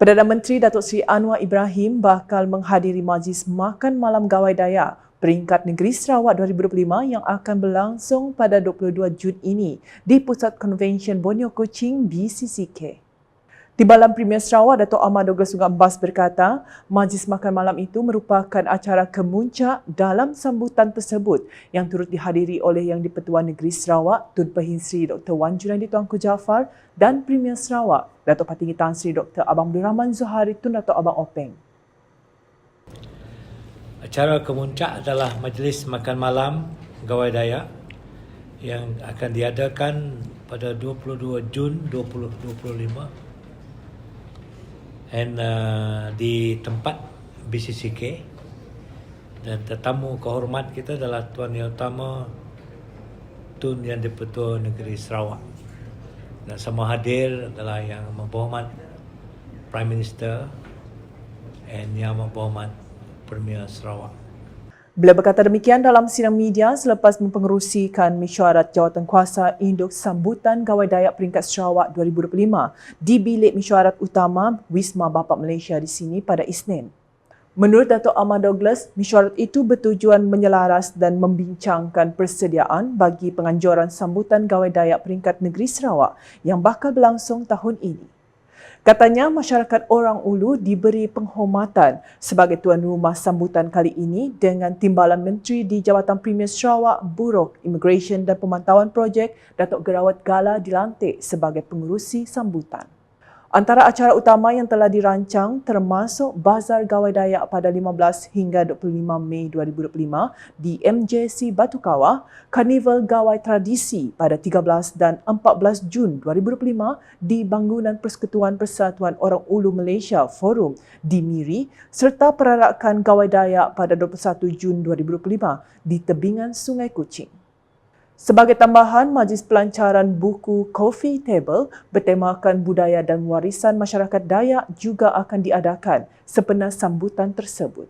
Perdana Menteri Datuk Seri Anwar Ibrahim bakal menghadiri majlis makan malam Gawai Dayak peringkat negeri Sarawak 2025 yang akan berlangsung pada 22 Jun ini di Pusat Konvensyen Borneo Kuching BCCK. Timbalan Premier Sarawak Datuk Ahmad Douglas Sungai Bas berkata, majlis makan malam itu merupakan acara kemuncak dalam sambutan tersebut yang turut dihadiri oleh Yang di-Pertuan Negeri Sarawak Tun Pehin Sri Dr. Wan Junaidi Tuanku Jaafar dan Premier Sarawak Datuk Patinggi Tan Sri Dr. Abang Abdul Rahman Zuhari Tun Datuk Abang Openg. Acara kemuncak adalah majlis makan malam Gawai Dayak yang akan diadakan pada 22 Jun 2025 and uh, di tempat BCCK dan tetamu kehormat kita adalah Tuan Yang Utama Tun Yang di-Pertua Negeri Sarawak. Dan semua hadir adalah yang berhormat Prime Minister and yang berhormat Premier Sarawak Beliau berkata demikian dalam sidang media selepas mempengerusikan mesyuarat jawatan kuasa induk sambutan Gawai Dayak Peringkat Sarawak 2025 di bilik mesyuarat utama Wisma Bapak Malaysia di sini pada Isnin. Menurut Datuk Ahmad Douglas, mesyuarat itu bertujuan menyelaras dan membincangkan persediaan bagi penganjuran sambutan Gawai Dayak Peringkat Negeri Sarawak yang bakal berlangsung tahun ini. Katanya masyarakat orang Ulu diberi penghormatan sebagai tuan rumah sambutan kali ini dengan timbalan menteri di Jabatan Premier Sarawak Bureau Immigration dan Pemantauan Projek Datuk Gerawat Gala dilantik sebagai pengurusi sambutan. Antara acara utama yang telah dirancang termasuk Bazar Gawai Dayak pada 15 hingga 25 Mei 2025 di MJC Batu Kawah, Karnival Gawai Tradisi pada 13 dan 14 Jun 2025 di Bangunan Persekutuan Persatuan Orang Ulu Malaysia Forum di Miri serta perarakan Gawai Dayak pada 21 Jun 2025 di tebingan Sungai Kuching. Sebagai tambahan, majlis pelancaran buku Coffee Table bertemakan budaya dan warisan masyarakat Dayak juga akan diadakan sepenuh sambutan tersebut.